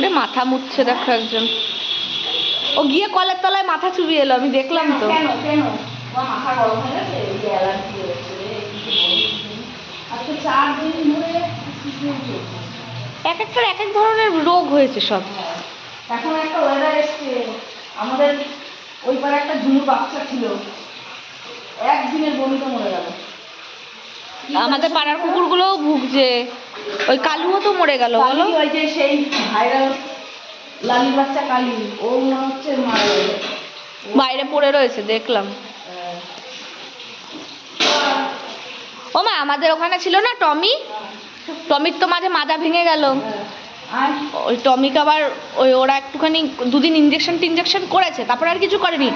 ওরে মাথা মুছছে দেখো একজন। ও গিয়ে কলের তলায় মাথা চুবিয়ে এলো আমি দেখলাম তো। এক একটার এক এক ধরনের রোগ হয়েছে সব। হ্যাঁ। এখন একটা ওয়েদার এসছে। আমাদের ওই পারে একটা ঝুমুর বাচ্চা ছিল। একদিনের বমিতে মরে গেল। আমাদের পাড়ার কুকুরগুলোও ভুগছে। ওই কালুও তো মরে গেল বলো। ওই যে সেই ভাইরাল লালি বাচ্চা কালি ও মনে হচ্ছে মারা বাইরে পড়ে রয়েছে দেখলাম। ও মা আমাদের ওখানে ছিল না টমি? টমির তো মাঝে মাজা ভেঙে গেল। আর ওই টমিক আবার ওই ওরা একটুখানি দুদিন ইঞ্জেকশন টিনজেকশন করেছে তারপর আর কিছু করেনি।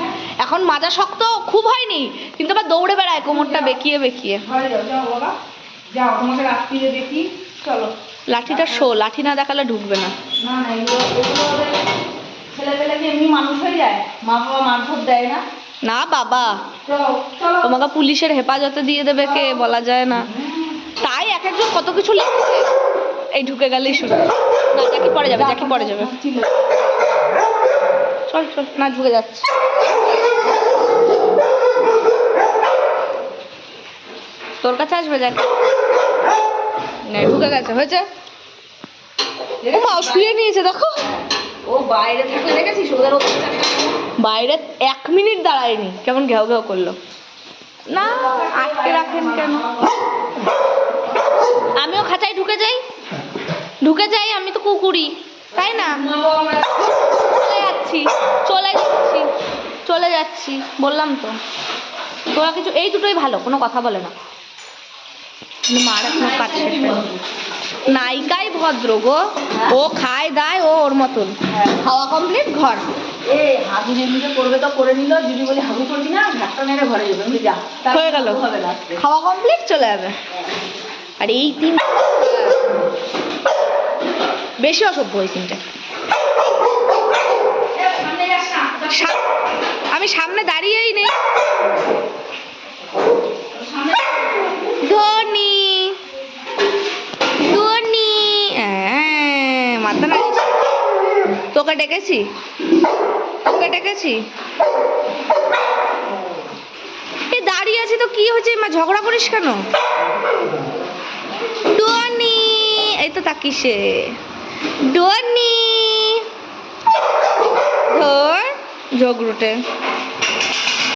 এখন মাজা শক্ত খুব হয়নি কিন্তু আবার দৌড়ে বেড়ায় কোমরটা বেঁকিয়ে বেঁকিয়ে। লাঠিটা শো লাঠি না দেখালে ঢুকবে না। না বাবা তোমাকে পুলিশের হেফাজতে দিয়ে দেবে কে বলা যায় না। তাই এক একজন কত কিছু লিখছে। এই ঢুকে গেলেই শুরু। না জ্যাকি পরে যাবে জ্যাকি পরে যাবে। চল চল না ঢুকে যাচ্ছে। তোর কাছে আসবে জ্যাকি না ঢুকে গেছে হয়েছে? ও মা শুয়ে নিয়েছে দেখো। ও বাইরে থাকলে দেখেছিস? ওদের বাইরে এক মিনিট দাঁড়ায়নি। কেমন ঘেউ ঘেউ করল। না আটকে রাখেন কেন? আমিও খাঁচায় ঢুকে যাই। ঢুকে যাই আমি তো কুকুরি তাই না? চলে যাচ্ছি চলে যাচ্ছি চলে যাচ্ছি বললাম তো। তোরা কিছু এই দুটোই ভালো কোনো কথা বলে না। মার এখনও কাজ শেষ নায়িকাই ভদ্র গো ও খায় দায় ও ওর মতন। খাওয়া কমপ্লিট ঘর। এ হাগু যেদিকে করবে তো করে নিল যদি বলি হাগু করবি না ঘাটটা মেরে ঘরে যাবে যা হয়ে গেল। খাওয়া কমপ্লিট চলে যাবে। আর এই তিন বেশি অসভ্য ওই তিনটে। এ, সামনে যাস না। সা- আমি সামনে দাঁড়িয়েই নেই। ধনি। ধনি। হ্যাঁ, মাথা না তোকে ডেকেছি। তোকে ডেকেছি। এই দাঁড়িয়ে আছি তো কি হয়েছে? মা ঝগড়া করিস কেন? ডনি এই তো তাকিসে। ডনি ধর ঝগড়ুটে